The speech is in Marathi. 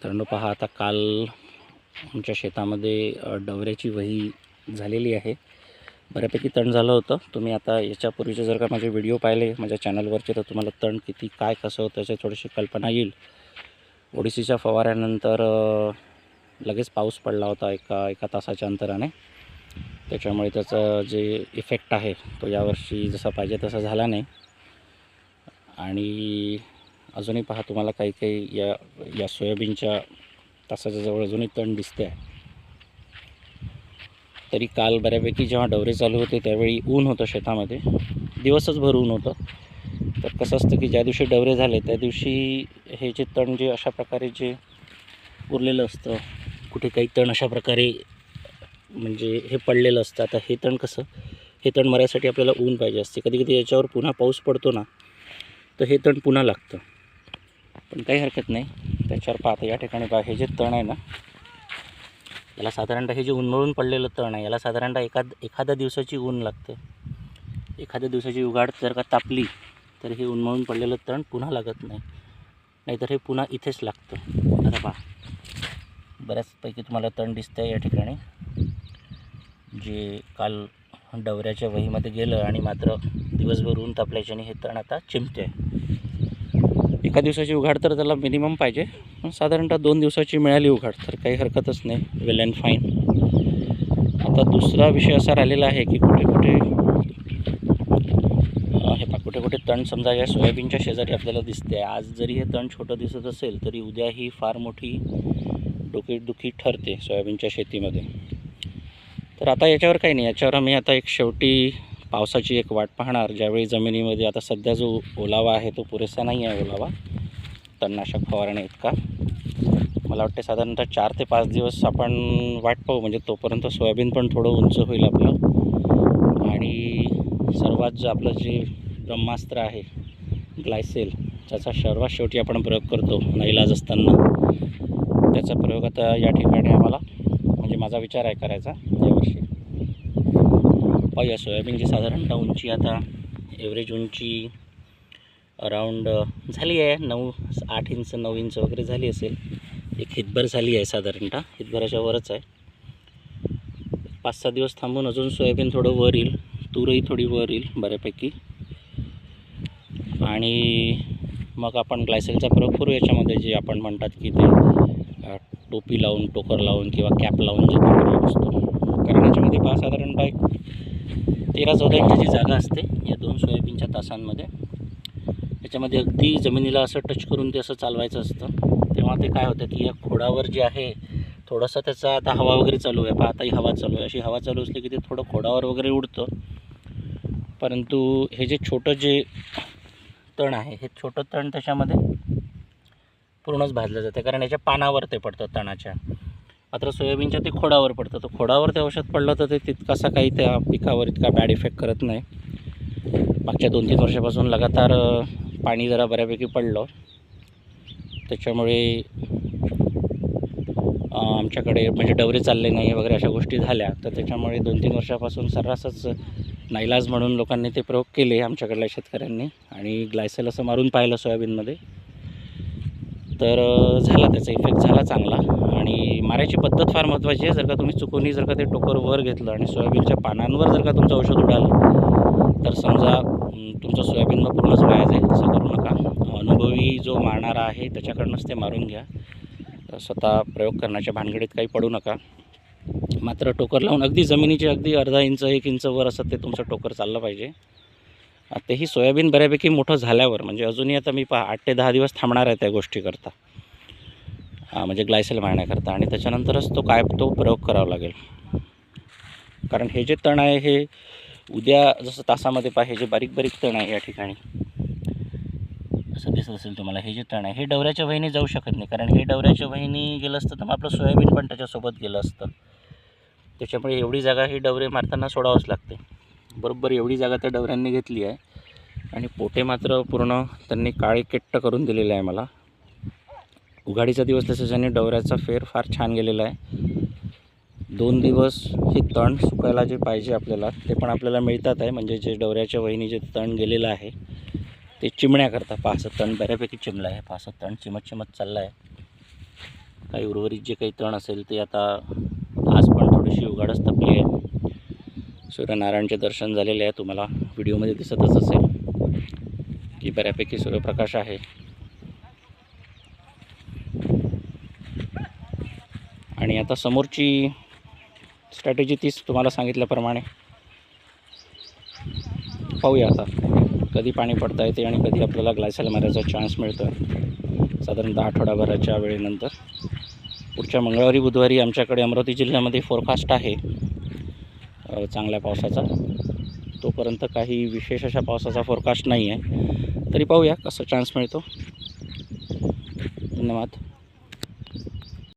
मित्रांनो पहा आता काल आमच्या शेतामध्ये डवऱ्याची वही झालेली आहे. बऱ्यापैकी तण झालं होतं. तुम्ही आता याच्यापूर्वीचे जर का माझे व्हिडिओ पाहिले माझ्या चॅनलवरचे तर तुम्हाला तण किती काय कसं होतं याची थोडीशी कल्पना येईल. ओडिसीच्या फवाऱ्यानंतर लगेच पाऊस पडला होता एका एका तासाच्या अंतराने. त्याच्यामुळे त्याचा जे इफेक्ट आहे तो यावर्षी जसा पाहिजे तसा झाला नाही. आणि अजूनही पहा तुम्हाला काही काही या या सोयाबीनच्या तासाच्या जवळ अजूनही तण दिसते आहे तरी काल बऱ्यापैकी जेव्हा डवरे चालू होते त्यावेळी ऊन होतं शेतामध्ये. दिवसच भर ऊन होतं. तर कसं असतं की ज्या दिवशी डवरे झाले त्या दिवशी हे जे तण जे अशा प्रकारे जे उरलेलं असतं कुठे काही तण अशा प्रकारे म्हणजे हे पडलेलं असतं. आता हे तण कसं हे तण मरायसाठी आपल्याला ऊन पाहिजे असते. कधी कधी याच्यावर पुन्हा पाऊस पडतो ना तर हे तण पुन्हा लागतं. पण काही हरकत नाही. त्याच्यावर पाहता या ठिकाणी पहा हे जे तण आहे ना याला साधारणतः हे जे उन्मळून पडलेलं तण आहे याला साधारणतः एखाद एखाद्या दिवसाची ऊन लागते. एखाद्या दिवसाची उघाड जर का तापली तर हे उन्मळून पडलेलं तण पुन्हा लागत नाही. नाहीतर हे पुन्हा इथेच लागतं. आता पहा. बऱ्याचपैकी तुम्हाला तण दिसतं आहे या ठिकाणी. जे काल डवऱ्याच्या वहीमध्ये गेलं आणि मात्र दिवसभर ऊन तापल्याच्याने हे तण आता चिमते एका दिवसाची उघाड तर त्याला मिनिमम पाहिजे पण साधारणतः दोन दिवसाची मिळाली उघाड तर काही हरकतच नाही वेल अँड फाईन आता दुसरा विषय असा राहिलेला आहे की कुठे कुठे हे पा कुठे कुठे तण समजा या सोयाबीनच्या शेजारी आपल्याला दिसते आज जरी हे तण छोटं दिसत असेल तरी उद्या ही फार मोठी डोकेदुखी ठरते सोयाबीनच्या शेतीमध्ये. तर आता याच्यावर काही नाही याच्यावर आम्ही आता एक शेवटी पावसाची एक वाट पाहणार. ज्यावेळी जमिनीमध्ये आता सध्या जो ओलावा आहे तो पुरेसा नाही आहे ओलावा. तणनाशक फवारणे इतका. मला वाटते साधारणतः चार ते पाच दिवस आपण वाट पाहू. म्हणजे तोपर्यंत सोयाबीन पण थोडं उंच होईल आपलं. आणि सर्वात जे आपलं जे ब्रह्मास्त्र आहे ग्लायसेल त्याचा सर्वात शेवटी आपण प्रयोग करतो नाईलाज असताना. त्याचा प्रयोग आता या ठिकाणी आम्हाला म्हणजे माझा विचार आहे करायचा यावर्षी पाहूया सोयाबीनची साधारणतः उंची आता एव्हरेज उंची अराऊंड झाली आहे. नऊ आठ इंच नऊ इंच वगैरे झाली असेल. एक हितभर झाली आहे साधारणतः. हितभराच्या वरच आहे. पाच सहा दिवस थांबून अजून सोयाबीन थोडं वर येईल. तूरही थोडी वर येईल बऱ्यापैकी. आणि मग आपण ग्लायसेलचा प्रयोग करू. याच्यामध्ये जे आपण म्हणतात की ते टोपी लावून टोकर लावून किंवा कॅप लावून जे प्रयोग असतो. कारण याच्यामध्ये पहा साधारणतः एक तेरा चौदा इंचाची जागा असते या दोन सोयाबीनच्या तासांमध्ये. त्याच्यामध्ये अगदी जमिनीला असं टच करून ते असं चालवायचं असतं. तेव्हा ते काय होतं की या खोडावर जे आहे थोडंसं त्याचा आता हवा वगैरे चालू आहे. पहा आता ही हवा चालू आहे. अशी हवा चालू असली की ते थोडं खोडावर वगैरे उडतं. परंतु हे जे छोटं जे तण आहे हे छोटं तण त्याच्यामध्ये पूर्णच भाजलं जातं. कारण याच्या पानावर ते पडतं तणाच्या. मात्र सोयाबीनच्या ते खोडावर पडतं. तर खोडावर ते औषध पडलं तर ते तितकासा काही त्या पिकावर इतका बॅड इफेक्ट करत नाही. मागच्या दोन तीन वर्षापासून लगातार पाणी जरा बऱ्यापैकी पडलं. त्याच्यामुळे आमच्याकडे म्हणजे डवरे चालले नाही वगैरे अशा गोष्टी झाल्या. तर त्याच्यामुळे दोन तीन वर्षापासून सर्रासच नाईलाज म्हणून लोकांनी ते प्रयोग केले आमच्याकडल्या शेतकऱ्यांनी. आणि ग्लायसेल असं मारून पाहिलं सोयाबीनमध्ये. तर झाला त्याचा इफेक्ट झाला चांगला. आणि मारायची पद्धत फार महत्त्वाची आहे. जर का तुम्ही चुकूनही जर का ते टोकर वर घेतलं आणि सोयाबीनच्या पानांवर जर का तुमचं औषध उडालं तर समजा तुमचं सोयाबीन मग पूर्णच वाया जाईल असं करू नका. अनुभवी जो मारणारा आहे त्याच्याकडनंच ते मारून घ्या. स्वतः प्रयोग करण्याच्या भानगडीत काही पडू नका. मात्र टोकर लावून अगदी जमिनीचे अगदी अर्धा इंच एक इंच वर असं ते तुमचं टोकर चाललं पाहिजे. तेही सोयाबीन बऱ्यापैकी मोठं झाल्यावर म्हणजे अजूनही आता मी पहा आठ ते दहा दिवस थांबणार आहे त्या गोष्टीकरता. म्हणजे ग्लायसेल मारण्याकरता. आणि त्याच्यानंतरच तो काय तो प्रयोग करावा लागेल. कारण हे जे तण आहे हे उद्या जसं तासामध्ये पाहिजे जे बारीक बारीक तण आहे या ठिकाणी. असं दिसत असेल तुम्हाला हे जे तण आहे हे डवऱ्याच्या वहिनी जाऊ शकत नाही. कारण हे डवऱ्याच्या वहिनी गेलं असतं तर मग आपलं सोयाबीन पण त्याच्यासोबत गेलं असतं. त्याच्यामुळे एवढी जागा ही डवरे मारताना सोडावंच लागते. बरोबर एवढी जागा त्या डवऱ्यांनी घेतली आहे. आणि पोटे मात्र पूर्ण त्यांनी काळे केट्ट करून दिलेले आहे मला. उघाडीचा दिवस त्याच्याने डवऱ्याचा फेर फार छान गेलेला आहे. दोन दिवस हे तण सुकायला जे पाहिजे आपल्याला ते पण आपल्याला मिळतात आहे. म्हणजे जे डवऱ्याच्या वहिनी जे तण गेलेलं आहे ते चिमण्याकरता पाच तण बऱ्यापैकी चिमलं आहे. पाच तण चिमत चिमत चाललं आहे काही उर्वरित जे काही तण असेल ते आता आज पण थोडीशी उघाडच तपली आहे. सूर्यनारायणचे दर्शन झालेले आहे. तुम्हाला व्हिडिओमध्ये दिसतच असेल की बऱ्यापैकी सूर्यप्रकाश आहे. आणि आता समोरची स्ट्रॅटेजी तीच तुम्हाला सांगितल्याप्रमाणे. पाहूया आता. कधी पाणी पडता येते आणि कधी आपल्याला ग्लायसेल मारायचा चान्स मिळतो. साधारणतः आठवडाभराच्या वेळेनंतर. पुढच्या मंगळवारी बुधवारी आमच्याकडे अमरावती जिल्ह्यामध्ये फोरकास्ट आहे. चांगल्या पावसाचा. तोपर्यंत काही विशेष अशा पावसाचा फोरकास्ट नाही आहे तरी पाहूया कसा चान्स मिळतो. धन्यवाद.